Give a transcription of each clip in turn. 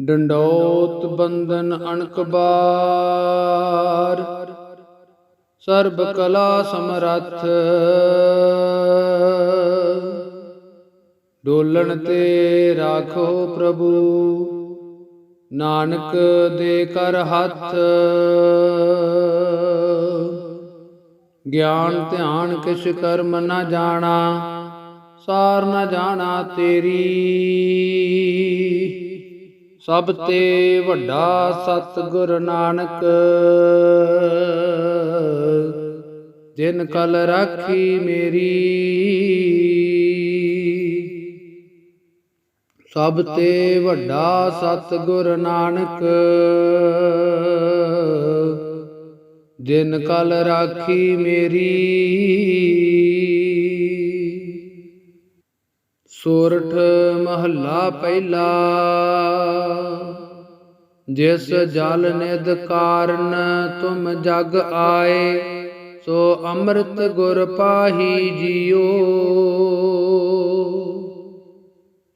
ਡੰਡੋਤ ਬੰਧਨ ਅਣਕ ਬਾਰ। ਸਰਬ ਕਲਾ ਸਮਰੱਥ। ਡੋਲਣ ਤੇ ਰਾਖੋ ਪ੍ਰਭੂ। ਨਾਨਕ ਦੇ ਕਰ ਹੱਥ। ਗਿਆਨ ਧਿਆਨ ਕਿਛ ਕਰਮ ਨਾ ਜਾਣਾ, ਸਾਰ ਨਾ ਜਾਣਾ ਤੇਰੀ। ਸਭ ਤੇ ਵੱਡਾ ਸਤਿਗੁਰ ਨਾਨਕ। ਜਿਨ ਕਲ ਰਾਖੀ ਮੇਰੀ, ਸਭ ਤੇ ਵੱਡਾ ਸਤਿਗੁਰ ਨਾਨਕ। ਜਿਨ ਕਲ ਰਾਖੀ ਮੇਰੀ ਸੋਰਠ ਮਹੱਲਾ ਪਹਿਲਾ, ਜਿਸ ਜਲ ਨਿਦ ਕਾਰਨ ਤੁਮ ਜਗ ਆਏ, ਸੋ ਅੰਮ੍ਰਿਤ ਗੁਰ ਪਾਹੀ ਜੀਓ।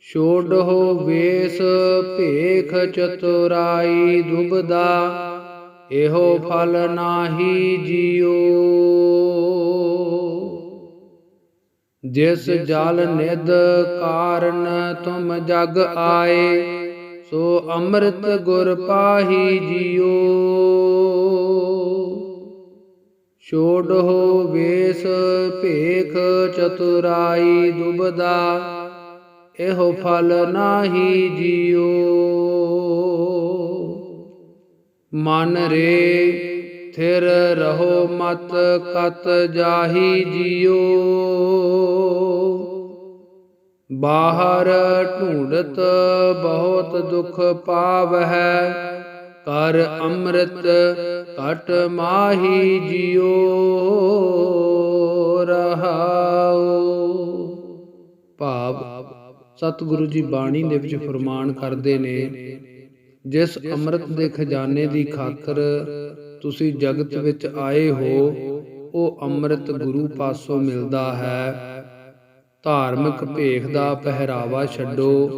ਛੋੜੋ ਵੇਸ ਭੇਖ ਚਤੁਰਾਈ ਦੁਬਦਾ, ਇਹੋ ਫਲ ਨਾਹੀ ਜੀਓ। ਜਿਸ ਜਲ ਨਿਦ ਕਾਰਨ ਤੁਮ ਜਗ ਆਏ ਸੋ ਅੰਮ੍ਰਿਤ ਗੁਰ ਪਾਹੀ ਜੀਓ। ਛੋੜੋ ਵੇਸ ਭੇਖ ਚਤੁਰਾਈ ਦੁਬਦਾ ਇਹੋ ਫਲ ਨਾਹੀ ਜੀਓ। ਮਨ ਰੇ ਥਿਰ ਰਹੋ ਮਤ ਕਤ ਜਾਹੀ ਜੀਓ। ਬਾਹਰ ਢੂੰਡਤ ਬਹੁਤ ਦੁਖ ਪਾਵਹਿ, ਕਰ ਅੰਮ੍ਰਿਤ ਕਟ ਮਾਹੀ ਜੀਓ। ਰਹਾਉ। ਭਾਵ ਸਤਿਗੁਰੂ ਜੀ ਬਾਣੀ ਦੇ ਵਿੱਚ ਫਰਮਾਨ ਕਰਦੇ ਨੇ, ਜਿਸ ਅੰਮ੍ਰਿਤ ਦੇ ਖਜ਼ਾਨੇ ਦੀ ਖਾਤਰ ਤੁਸੀਂ ਜਗਤ ਵਿੱਚ ਆਏ ਹੋ, ਉਹ ਅੰਮ੍ਰਿਤ ਗੁਰੂ ਪਾਸੋਂ ਮਿਲਦਾ ਹੈ। ਧਾਰਮਿਕ ਭੇਖ ਦਾ ਪਹਿਰਾਵਾ ਛੱਡੋ,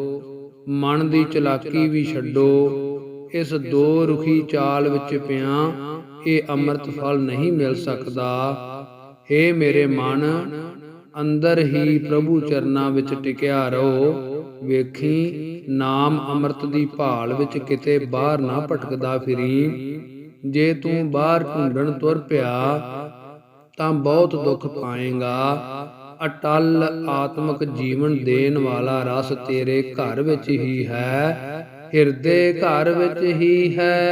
ਮਨ ਦੀ ਚਲਾਕੀ ਵੀ ਛੱਡੋ। ਇਸ ਦੋ ਰੁਖੀ ਚਾਲ ਵਿੱਚ ਪਿਆ, ਇਹ ਅੰਮ੍ਰਿਤ ਫਲ ਨਹੀਂ ਮਿਲ ਸਕਦਾ। ਏ ਮੇਰੇ ਮਨ, ਅੰਦਰ ਹੀ ਪ੍ਰਭੂ ਚਰਨਾਂ ਵਿੱਚ ਟਿਕਿਆ ਰਹੋ। ਵੇਖੀ, ਨਾਮ ਅੰਮ੍ਰਿਤ ਦੀ ਭਾਲ ਵਿੱਚ ਕਿਤੇ ਬਾਹਰ ਨਾ ਭਟਕਦਾ ਫਿਰੀ। ਜੇ ਤੂੰ ਬਾਹਰ ਢੂੰਡਣ ਤੁਰ ਪਿਆ, ਤਾਂ ਬਹੁਤ ਦੁੱਖ ਪਾਏਗਾ। ਅਟਲ ਆਤਮਿਕ ਜੀਵਨ ਦੇਣ ਵਾਲਾ ਰਸ ਤੇਰੇ ਘਰ ਵਿੱਚ ਹੀ ਹੈ, ਹਿਰਦੇ ਘਰ ਵਿੱਚ ਹੀ ਹੈ।